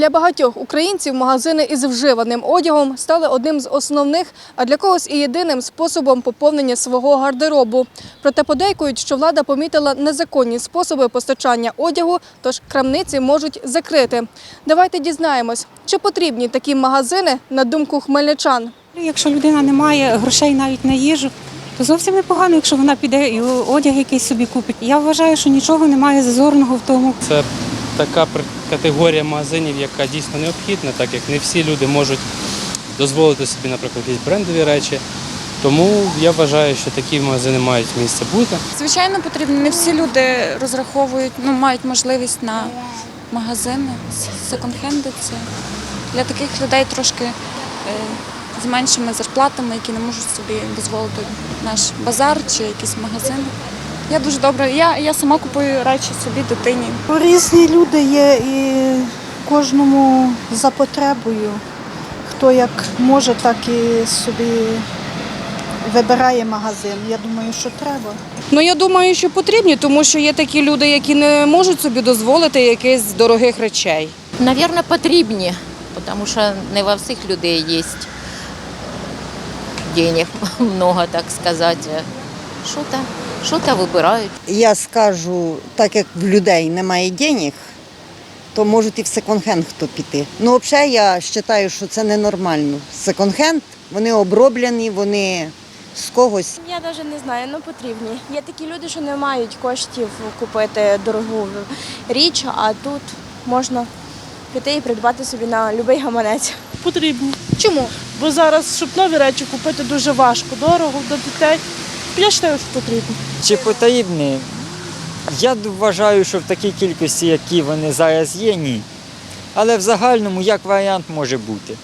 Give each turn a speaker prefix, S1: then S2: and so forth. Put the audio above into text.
S1: Для багатьох українців магазини із вживаним одягом стали одним з основних, а для когось і єдиним способом поповнення свого гардеробу. Проте подейкують, що влада помітила незаконні способи постачання одягу, тож крамниці можуть закрити. Давайте дізнаємось, чи потрібні такі магазини на думку хмельничан.
S2: Якщо людина не має грошей навіть на їжу, то зовсім непогано, якщо вона піде і одяг якийсь собі купить. Я вважаю, що нічого немає зазорного в тому.
S3: Це така пр- категорія магазинів, яка дійсно необхідна, так як не всі люди можуть дозволити собі, наприклад, якісь брендові речі. Тому я вважаю, що такі магазини мають місце бути.
S4: Звичайно, потрібно. Не всі люди розраховують, ну мають можливість на магазини. Секонд-хенди це для таких людей трошки е, з меншими зарплатами, які не можуть собі дозволити наш базар чи якісь магазини. Я дуже добре. Я, я сама купую речі собі, дитині.
S5: Різні люди є і кожному за потребою. Хто як може, так і собі вибирає магазин. Я думаю, що треба.
S6: Ну я думаю, що потрібні, тому що є такі люди, які не можуть собі дозволити якихось дорогих речей.
S7: Наверное, потрібні, тому що не во всіх людей є денег много, так сказати. Що-то, що-то вибирають.
S8: Я скажу, так як в людей немає денег, то можуть і в секонд-хенд хто піти. Ну, взагалі, я вважаю, що це ненормально. Секонд-хенд, вони оброблені, вони з когось.
S9: Я навіть не знаю, ну потрібні. Є такі люди, що не мають коштів купити дорогу річ, а тут можна піти і придбати собі на будь-який гаманець.
S10: Потрібні.
S1: Чому?
S10: Бо зараз, щоб нові речі купити, дуже важко, дорого до дітей. Я вважаю, що потрібно.
S11: Чи потрібні? Я вважаю, що в такій кількості, які вони зараз є, ні. Але в загальному як варіант може бути.